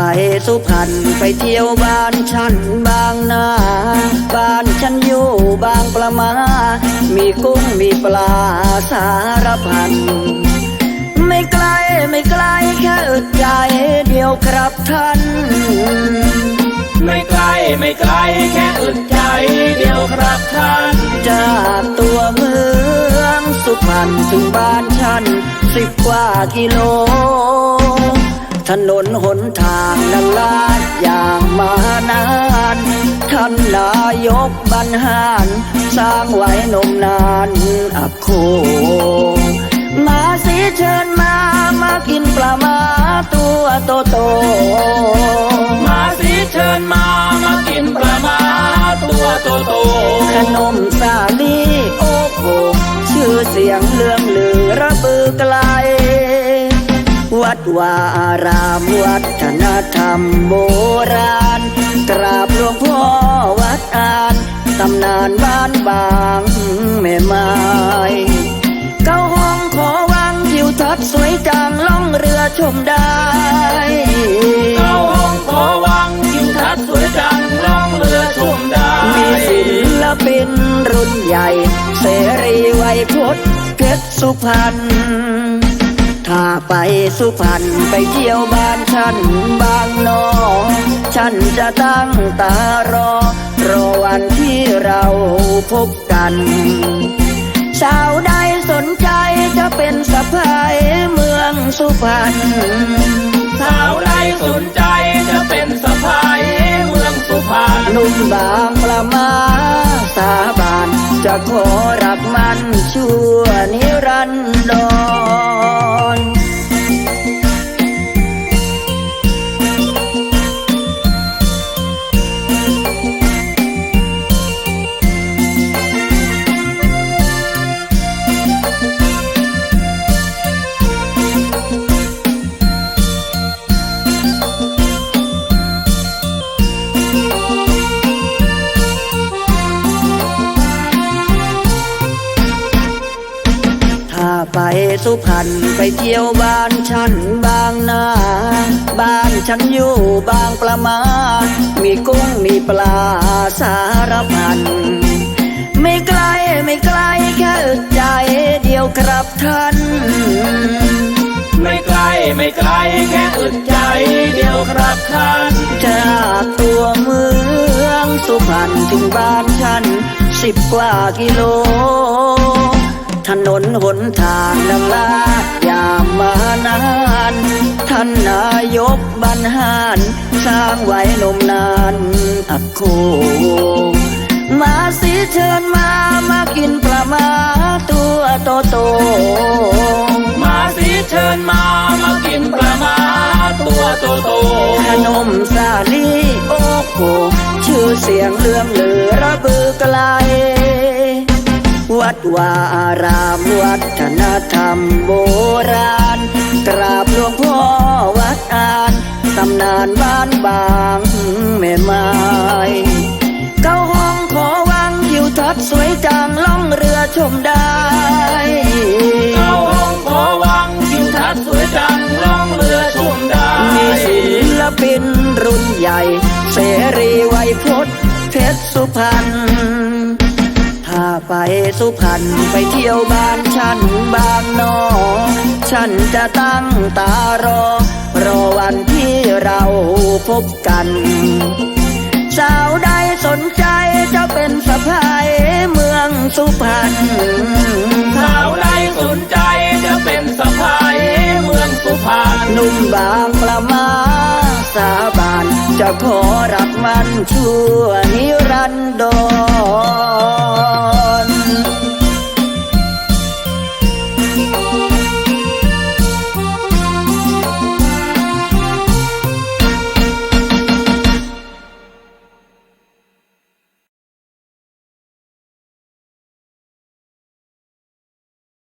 ไปสุพรรณไปเที่ยวบ้านฉันบางนาบ้านฉันอยู่บางปลามา มีกุ้งมีปลาสารพัน ไม่ไกลไม่ไกลแค่อึดใจเดียวครับท่าน ไม่ไกลไม่ไกลแค่อึดใจเดียวครับท่านจากตัวเมืองสุพรรณถึงบ้านฉันสิบกว่ากิโล ถนนหนทางนั้นลาดอย่างมานาน ท่านนายกบรรหาร สร้างไว้นมนานอักโคมาสิเชิญมามากินปลามาตัวโตโตมาสิ วัดวาอารามวัฒนธรรมโบราณ กราบหลวงพ่อวัดอานตำนานบ้านบางแม่ไม้เก้าห้องขอวังทิวทัศน์สวยจังล่องเรือชมได้เข้าห้องขอวังทิวทัศน์สวยจังล่องเรือชมได้ มีศิลปินรุ่นใหญ่ เสรีไวยพจน์เพชรสุพรรณ ถ้าไปสุพรรณไปเที่ยวบ้านฉันบางนอ ฉันจะตั้งตารอ รอวันที่เราพบกันสาวใดสนใจจะเป็นสะพายเมืองสุพรรณสาวใดสนใจจะเป็นสะพายเมืองสุพรรณหนุ่มบางประมาสาบานจะขอรักมันชั่วนิรันดร ไปสุพรรณไปเที่ยวบ้านฉันบางนา บ้านฉันอยู่บางปลามามีกุ้งมีปลาสารพัน ไม่ไกลไม่ไกลแค่อึดใจเดียวครับท่าน ไม่ไกลไม่ไกลแค่อึดใจเดียวครับท่านจากตัวเมืองสุพรรณถึงบ้านฉันสิบกว่ากิโล ท่านนายกบรรหารสร้างไว้นมนานอักโคมาสิเชิญมามากินปลามาตัวโตโตๆมาสิเชิญมามากินปลามาตัวโตโตขนมสาลีโอ้โหชื่อเสียงเลื่องลือระบือไกลวัดวาอารามวัฒนธรรมโบราณ กราบหลวงพ่อวัดอานตำ นานบ้านบางแม่ไม้เก้าห้องขอวังทิวทัศน์สวยจังล่องเรือชมได้เข้าห้องขอวังทิวทัศน์สวยจังล่องเรือชมได้มีศิลปินรุ่นใหญ่ เสรีไวยพจน์เพชรสุพรรณถ้าไปสุพรรณไปเที่ยวบ้านฉันบางนอ ฉันจะตั้งตารอ รอวันที่เราพบกัน สาวใดสนใจจะเป็นสะพายเมืองสุพรรณสาวใดสนใจจะเป็นสะพายเมืองสุพรรณหนุ่มบางประมาสาบานจะขอรักมันชั่วนิรันดร